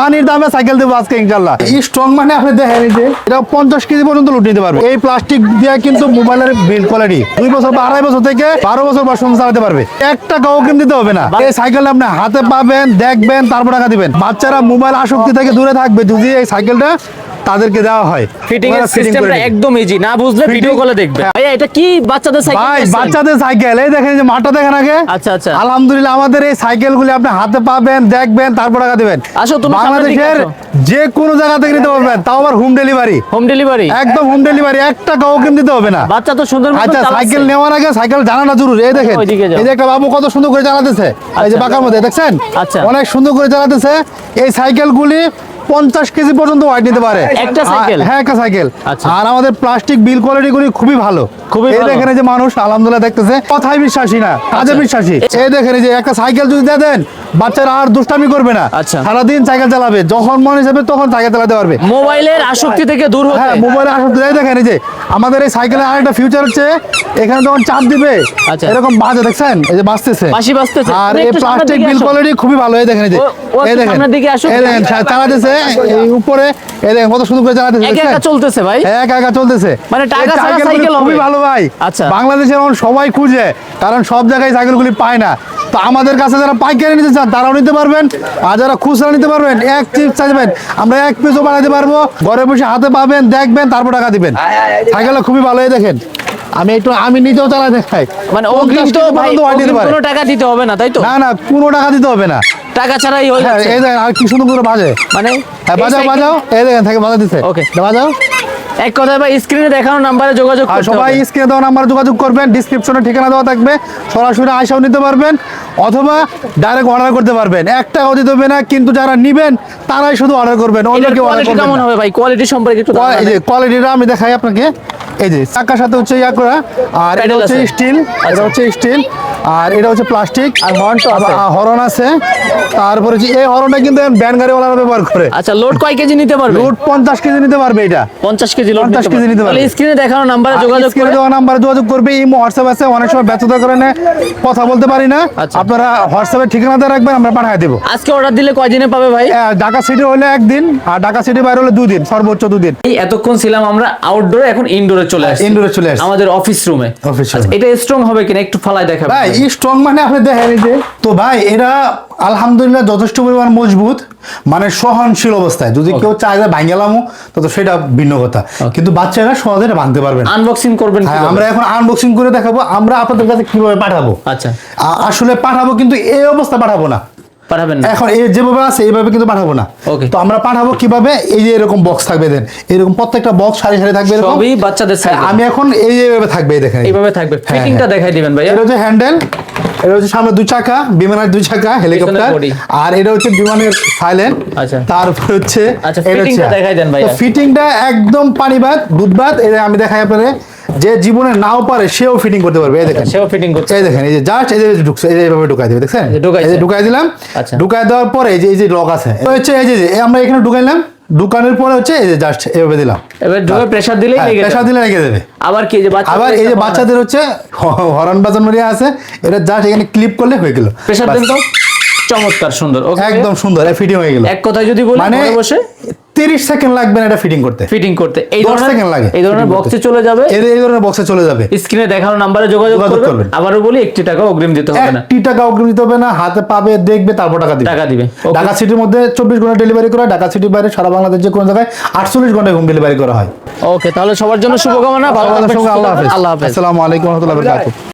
পানির দামে সাইকেল দেবো আজকে ইনশাল্লাহ স্ট্রং মানে আপনি দেখেন যে, এটা পঞ্চাশ কেজি পর্যন্ত লুট নিতে পারবে। এই প্লাস্টিক দিয়ে কিন্তু মোবাইলের বিল কোয়ালিটি দুই বছর বা আড়াই বছর থেকে বারো বছর বা সংসার চালাতে পারবে। একটা টাকাও কিন্তু দিতে হবে না। এই সাইকেল আপনি হাতে পাবেন, দেখবেন, তারপর টাকা দিবেন। বাচ্চারা মোবাইল আসক্তি থেকে দূরে থাকবে যদি এই সাইকেলটা তাদেরকে দেওয়া হয়। ফিটিং এর সিস্টেমটা একদম ইজি না বুঝলে ভিডিও কলে দেখবে। ভাইয়া এটা কি বাচ্চাদের সাইকেল ভাই বাচ্চাদের সাইকেল এই দেখেন যে মাঠটা দেখেন আগে। আচ্ছা, আচ্ছা। আলহামদুলিল্লাহ আমাদের এই সাইকেলগুলি আপনি হাতে পাবেন দেখবেন তারপর টাকা দিবেন। আসো, তুমি বাংলাদেশের যে কোনো জায়গা থেকে নিতে পারবেন তাও আবার হোম ডেলিভারি হোম ডেলিভারি একদম হোম ডেলিভারি এক টাকাও কিন্তু দিতে হবে না। বাচ্চা তো সুন্দর আচ্ছা সাইকেল নেওয়ার আগে সাইকেল জানাটা জরুরি। এই দেখেন এই যে একটা বাবু কত সুন্দর করে চালাতেছে এই যে আচ্ছা। বাঁকার মধ্যে দেখছেন? আচ্ছা। অনেক সুন্দর করে চালাতেছে এই সাইকেলগুলি পঞ্চাশ কেজি পর্যন্ত ওয়াইট নিতে পারে একটা সাইকেল? হ্যাঁ একটা সাইকেল আচ্ছা। আর আমাদের প্লাস্টিক বিল কোয়ালিটি গুলি খুবই ভালো খুবই এই দেখেন যে মানুষ আলহামদুলিল্লাহ দেখতেছে কথাই বিশ্বাসী না কাজে আচ্ছা। বিশ্বাসী এই দেখেন যে একটা সাইকেল যদি দেন বাচ্চারা আর দুষ্টামি করবে না। আচ্ছা। সারাদিন সাইকেল চালাবে যখন মনে হিসেবে তখন সাইকেল চালাতে পারবে। মোবাইলের আসক্তি থেকে দূর হতে হ্যাঁ মোবাইলে আসলে যাই দেখেন এই যে আমাদের এই সাইকেলের আরেকটা ফিউচার হচ্ছে এখানে যখন চাপ দিবে আচ্ছা। এরকম বাজে দেখছেন? এই যে বাজতেছে। আর এই প্লাস্টিক বিল কোয়ালিটি খুবই ভালো এই দেখেন এই যে। এই দেখেন। সামনের দিকে আসো। এই দেখেন চালাতেছে এই উপরে এই দেখেন কত সুন্দর করে চালাতেছে একা একা চলতেছে ভাই? একা একা চলতেছে। মানে টাকা ছাড়া সাইকেল খুবই ভালো ভাই। আচ্ছা। বাংলাদেশে এখন সবাই খুঁজে কারণ সব জায়গায় সাইকেলগুলি পায় না। তো আমাদের কাছে যারা পাইকারি নিতে চান তারাও নিতে পারবেন। আর যারা খুচরা নিতে পারবেন এক চিপ চাইবেন আমরা এক পিসও বানাতে পারব। ঘরে বসে হাতে পাবেন দেখবেন তারপর টাকা দিবেন। সাইকেলটা খুবই ভালো এই দেখেন। আমি একটু আমি নিজেও চালাই দেখাই। মানে অগ্রিম তো ভাই ওয়াট দিতে অগ্রিম পারে। কোনো টাকা দিতে হবে না তাই তো? না না কোনো টাকা দিতে হবে না। টাকা ছাড়াই হয়ে যাচ্ছে। এই দেখেন আর কি সুন্দর করে বাজে মানে হ্যাঁ বাজাও বাজাও। এই দেখেন থেকে বাজা দিচ্ছে Okay. বাজাও। এক কথায় ভাই স্ক্রিনে দেখানো নাম্বারে যোগাযোগ সবাই। স্ক্রিনে দেওয়া নাম্বার যোগাযোগ করবেন ডিসক্রিপশনে ঠিকানা দেওয়া থাকবে সরাসরি আইসাও নিতে পারবেন অথবা ডাইরেক্ট অর্ডার করতে পারবেন। এক টাকাও দিতে হবে না কিন্তু যারা নিবেন তারাই শুধু অর্ডার করবেন অন্য কেউ অর্ডার করবেন কেমন হবে ভাই? কোয়ালিটি সম্পর্কে একটু কোয়ালিটিটা আমি দেখাই আপনাকে। এই যে চাকার সাথে হচ্ছে ইয়া করা আর এটা হচ্ছে স্টিল এটা আচ্ছা। হচ্ছে স্টিল আর এটা হচ্ছে প্লাস্টিক। আর হর্ন তো আছে। হরন আছে। তারপরে যে এই হরনটা কিন্তু ব্যান গাড়িওয়ালারা ব্যবহার করে। আচ্ছা লোড কয় কেজি নিতে পারবে? লোড পঞ্চাশ কেজি নিতে পারবে এটা। পঞ্চাশ কেজি লোড 50 কেজি নিতে পারবে। স্ক্রিনে দেখানো নাম্বারে যোগাযোগ করে। দেওয়া নাম্বারে যোগাযোগ করবে ইমো হোয়াটসঅ্যাপ আছে অনেক সময় ব্যস্ততার কারণে কথা বলতে পারি না। আচ্ছা। আপনারা হোয়াটসঅ্যাপে ঠিকানাতে রাখবেন আমরা পাঠিয়ে দেবো। আজকে অর্ডার দিলে কয় দিনে পাবে ভাই? ঢাকা সিটি হলে একদিন আর ঢাকা সিটি বাইরে হলে দুদিন সর্বোচ্চ দুদিন। এই এতক্ষণ ছিলাম আমরা আউটডোরে এখন ইনডোরে চলে আসছি। ইনডোরে চলে আসছি। আমাদের অফিস রুমে room। এটা স্ট্রং হবে কিনা? একটু ফালাই দেখাবে ভাই স্ট্রং মানে আপনি দেখেন যে তো ভাই এরা আলহামদুলিল্লাহ যথেষ্ট পরিমাণ মজবুত মানে সহনশীল অবস্থায়। যদি কেউ চায় যে ভাঙ্গেলামও তো তো সেটা ভিন্ন কথা। কিন্তু বাচ্চারা সহজে এটা ভাঙতে পারবে না। আনবক্সিং করবেন হ্যাঁ আমরা এখন আনবক্সিং করে দেখাবো আমরা আপনাদের কাছে কীভাবে পাঠাবো। আচ্ছা। আসলে পাঠাবো কিন্তু এই অবস্থা পাঠাবো না। পাঠাবেন না। এখন এই যেভাবে আছে এইভাবে কিন্তু পাঠাবো না। Okay. তো আমরা পাঠাবো কীভাবে? এই যে এরকম বক্স থাকবে দেন। এরকম প্রত্যেকটা বক্স সারি সারি থাকবে এরকম। সবই বাচ্চাদের হ্যাঁ, সাইজ আমি এখন এই থাকবে এই দেখেন। এইভাবে থাকবে। হ্যাঁ, ফিটিংটা হ্যাঁ। দেখাই দিবেন ভাই এটা হচ্ছে হ্যান্ডেল এটা হচ্ছে সামনে দুই চাকা বিমানের দুই চাকা হেলিকপ্টার আর এটা হচ্ছে বিমানের সাইলেন্ট আচ্ছা। তারপর হচ্ছে আচ্ছা, এটা fitting টা হচ্ছে- দেখাই দেন ভাইয়া। তো ফিটিংটা একদম পানি ভাত দুধ ভাত এটা আমি দেখাই আপনাদের। যে জীবনে নাও পারে সেও ফিটিং করতে পারবে। এই দেখেন। সেও ফিটিং করছে এই দেখেন এই যে জাস্ট এই যে ঢুকছে এই যে এইভাবে ঢুকাই দিবে দেখছেন? এই যে ঢুকাই দিলাম। আচ্ছা। ঢুকাই দেওয়ার পরে এই যে এই যে লক আছে হচ্ছে এই যে আমরা এখানে ঢুকাইলাম ঢুকানোর পরে হচ্ছে এই যে জাস্ট এইভাবে দিলাম। এবার ঢোকে প্রেসার হ্যাঁ, প্রেসার দিলে রেখে দেবে আবার কি যে বাচ্চা আবার এই যে বাচ্চাদের হচ্ছে হরন বাজানো আছে এটা জাস্ট এখানে ক্লিপ করলে হয়ে গেল। প্রেসার দেন তো। চমৎকার সুন্দর একদম সুন্দর ফিটিং হয়ে গেল। এক কথায় যদি বলি মানে বসে? তিরিশ সেকেন্ড লাগবে না এটা ফিটিং করতে। ফিটিং করতে। এই 10 ধরনের second লাগে এই ধরনের বক্সে চলে যাবে। এর এই ধরনের বক্সে চলে যাবে। স্ক্রিনে দেখানো নাম্বারে যোগাযোগ করবেন করবেন। আবারও বলি একটি টাকা অগ্রিম দিতে হবে না। একটি টাকা অগ্রিম দিতে হবে না হাতে পাবে দেখবে তারপর টাকা দিবে। টাকা দিবে। ঢাকা সিটির মধ্যে চব্বিশ ঘণ্টা ডেলিভারি করা ঢাকা সিটির বাইরে সারা বাংলাদেশ যে কোনো জায়গায় আটচল্লিশ ঘন্টায় হোম ডেলিভারি করা হয়। ওকে তাহলে সবার জন্য শুভকামনা। ভালো থাকবেন, আল্লাহ হাফেজ। আল্লাহ হাফেজ। আসসালামু আলাইকুম রহমতুল্লাহ বরকাতুহ।